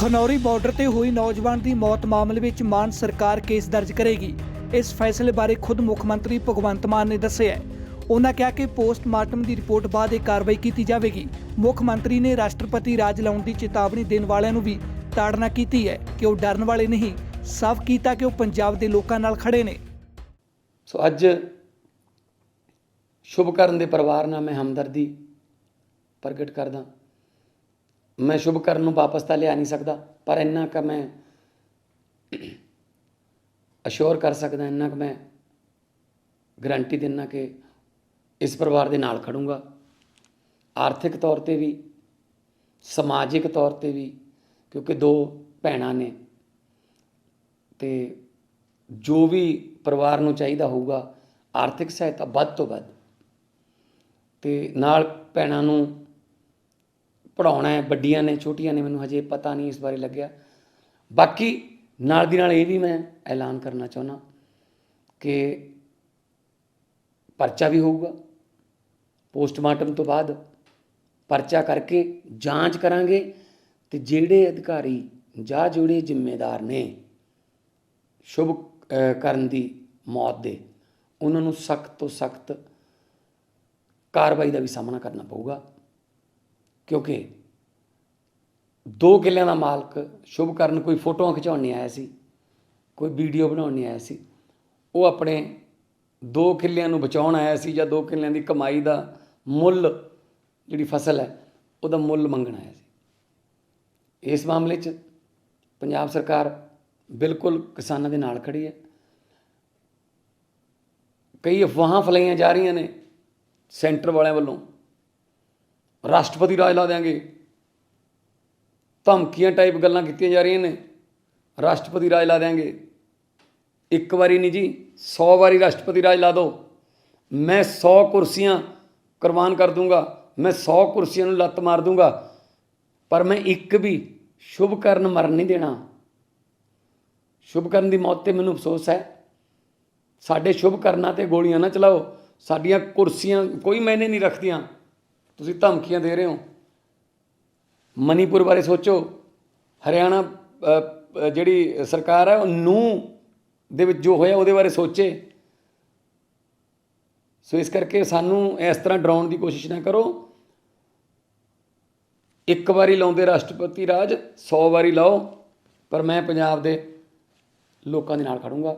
Khanauri border ਤੇ ਹੋਈ ਨੌਜਵਾਨ ਦੀ ਮੌਤ ਮਾਮਲੇ ਵਿੱਚ ਮਾਨ ਸਰਕਾਰ ਕੇਸ ਦਰਜ ਕਰੇਗੀ। ਇਸ ਫੈਸਲੇ ਬਾਰੇ ਖੁਦ ਮੁੱਖ ਮੰਤਰੀ ਭਗਵੰਤ ਮਾਨ ਨੇ ਦੱਸਿਆ ਉਹਨਾਂ ਕਿਹਾ ਕਿ ਪੋਸਟਮਾਰਟਮ ਦੀ ਰਿਪੋਰਟ ਬਾਅਦ ਇਹ ਕਾਰਵਾਈ ਕੀਤੀ ਜਾਵੇਗੀ। ਮੁੱਖ ਮੰਤਰੀ ਨੇ ਰਾਸ਼ਟਰਪਤੀ ਰਾਜ ਲਾਉਣ ਦੀ ਚੇਤਾਵਨੀ ਦੇਣ ਵਾਲਿਆਂ ਨੂੰ ਵੀ ਤਾੜਨਾ ਕੀਤੀ ਹੈ ਕਿ ਉਹ ਡਰਨ ਵਾਲੇ ਨਹੀਂ। ਸਾਫ਼ ਕੀਤਾ ਕਿ ਉਹ ਪੰਜਾਬ ਦੇ ਲੋਕਾਂ ਨਾਲ ਖੜੇ ਨੇ। ਸੋ ਅੱਜ ਸ਼ੁਭਕਰਨ ਦੇ ਪਰਿਵਾਰ ਨਾਲ ਮੈਂ ਹਮਦਰਦੀ ਪ੍ਰਗਟ ਕਰਦਾ। ਮੈਂ ਸ਼ੁਭ ਕਰਨ ਨੂੰ ਵਾਪਸ ਤਾਂ ਲਿਆ ਨਹੀਂ ਸਕਦਾ, ਪਰ ਇੰਨਾ ਕੁ ਮੈਂ ਅਸ਼ੋਰ ਕਰ ਸਕਦਾ, ਇੰਨਾ ਕੁ ਮੈਂ ਗਰੰਟੀ ਦਿੰਨਾ ਕਿ ਇਸ ਪਰਿਵਾਰ ਦੇ ਨਾਲ ਖੜੂੰਗਾ। ਆਰਥਿਕ ਤੌਰ ਤੇ ਵੀ, ਸਮਾਜਿਕ ਤੌਰ ਤੇ ਵੀ, ਕਿਉਂਕਿ ਦੋ ਭੈਣਾਂ ਨੇ। ਤੇ ਜੋ ਵੀ ਪਰਿਵਾਰ ਨੂੰ ਚਾਹੀਦਾ ਹੋਊਗਾ, ਆਰਥਿਕ ਸਹਾਇਤਾ ਵੱਧ ਤੋਂ ਵੱਧ। ਤੇ ਨਾਲ ਭੈਣਾਂ ਨੂੰ ਪੜਾਉਣਾ ਹੈ, ਵੱਡੀਆਂ ਨੇ, ਛੋਟੀਆਂ ਨੇ, ਮੈਨੂੰ ਹਜੇ ਪਤਾ ਨਹੀਂ ਇਸ ਬਾਰੇ ਲੱਗਿਆ। ਬਾਕੀ ਨਾਲ ਦੀ ਨਾਲ ਇਹ ਵੀ ਮੈਂ ਐਲਾਨ ਕਰਨਾ ਚਾਹੁੰਦਾ ਕਿ ਪਰਚਾ ਵੀ ਹੋਊਗਾ। ਪੋਸਟਮਾਰਟਮ ਤੋਂ ਬਾਅਦ ਪਰਚਾ ਕਰਕੇ ਜਾਂਚ ਕਰਾਂਗੇ ਤੇ ਜਿਹੜੇ ਅਧਿਕਾਰੀ ਜਾਂ ਜਿਹੜੇ ਜ਼ਿੰਮੇਦਾਰ ਨੇ ਸ਼ੁਭ ਕਰਨ ਦੀ ਮੌਤ ਦੇ, ਉਹਨਾਂ ਨੂੰ ਸਖਤ ਤੋਂ ਸਖਤ ਕਾਰਵਾਈ ਦਾ ਵੀ ਸਾਹਮਣਾ ਕਰਨਾ ਪਊਗਾ। ਕਿਉਂਕਿ ਦੋ ਕਿੱਲਿਆਂ ਦਾ ਮਾਲਕ ਸ਼ੁਭ ਕਰਨ ਕੋਈ ਫੋਟੋਆਂ ਖਿਚਾਉਣ ਨਹੀਂ ਆਇਆ ਸੀ, ਕੋਈ ਵੀਡੀਓ ਬਣਾਉਣ ਨਹੀਂ ਆਇਆ ਸੀ। ਉਹ ਆਪਣੇ ਦੋ ਕਿੱਲਿਆਂ ਨੂੰ ਬਚਾਉਣ ਆਇਆ ਸੀ ਜਾਂ ਦੋ ਕਿੱਲਿਆਂ ਦੀ ਕਮਾਈ ਦਾ ਮੁੱਲ ਜਿਹੜੀ ਫਸਲ ਹੈ, ਉਹਦਾ ਮੁੱਲ ਮੰਗਣ ਆਇਆ ਸੀ। ਇਸ ਮਾਮਲੇ 'ਚ ਪੰਜਾਬ ਸਰਕਾਰ ਬਿਲਕੁਲ ਕਿਸਾਨਾਂ ਦੇ ਨਾਲ ਖੜੀ ਹੈ। ਕਈ ਅਫਵਾਹਾਂ ਫਲਾਈਆਂ ਜਾ ਰਹੀਆਂ ਨੇ ਸੈਂਟਰ ਵਾਲਿਆਂ ਵੱਲੋਂ। ਰਾਸ਼ਟਰਪਤੀ ਰਾਜ ਲਾ ਦੇਾਂਗੇ ਧਮਕੀਆਂ ਟਾਈਪ ਗੱਲਾਂ ਕੀਤੀਆਂ ਜਾ ਰਹੀਆਂ ਨੇ। ਰਾਸ਼ਟਰਪਤੀ ਰਾਜ ਲਾ ਦੇਾਂਗੇ ਇੱਕ ਵਾਰੀ ਨਹੀਂ ਜੀ 100 ਵਾਰੀ ਰਾਸ਼ਟਰਪਤੀ ਰਾਜ ਲਾ ਦਿਓ ਮੈਂ 100 ਕੁਰਸੀਆਂ ਕੁਰਬਾਨ ਕਰ ਦੂੰਗਾ। ਮੈਂ 100 ਕੁਰਸੀਆਂ ਨੂੰ ਲੱਤ ਮਾਰ ਦੂੰਗਾ। ਪਰ ਮੈਂ ਇੱਕ ਵੀ ਸ਼ੁਭ ਕਰਨ ਮਰਨ ਨਹੀਂ ਦੇਣਾ। ਸ਼ੁਭ ਕਰਨ ਦੀ ਮੌਤ ਤੇ ਮੈਨੂੰ ਅਫਸੋਸ ਹੈ। ਸਾਡੇ ਸ਼ੁਭ ਕਰਨਾ ਤੇ ਗੋਲੀਆਂ ਨਾ ਚਲਾਓ। ਸਾਡੀਆਂ ਕੁਰਸੀਆਂ ਕੋਈ ਮੈਨੇ ਨਹੀਂ ਰੱਖਦੀਆਂ। ਤੁਸੀਂ ਧਮਕੀਆਂ ਦੇ ਰਹੇ ਹੋ। ਮਨੀਪੁਰ ਬਾਰੇ ਸੋਚੋ। ਹਰਿਆਣਾ ਜਿਹੜੀ ਸਰਕਾਰ ਹੈ, ਉਹ ਨੂੰ ਦੇ ਵਿੱਚ ਜੋ ਹੋਇਆ, ਉਹਦੇ ਬਾਰੇ ਸੋਚੇ। ਸੋ ਇਸ ਕਰਕੇ ਸਾਨੂੰ ਇਸ ਤਰ੍ਹਾਂ ਡਰਾਉਣ ਦੀ ਕੋਸ਼ਿਸ਼ ਨਾ ਕਰੋ। ਇੱਕ ਵਾਰੀ ਲਾਉਂਦੇ ਰਾਸ਼ਟਰਪਤੀ ਰਾਜ 100 ਵਾਰੀ ਲਾਓ, ਪਰ ਮੈਂ ਪੰਜਾਬ ਦੇ ਲੋਕਾਂ ਦੇ ਨਾਲ ਖੜੂੰਗਾ।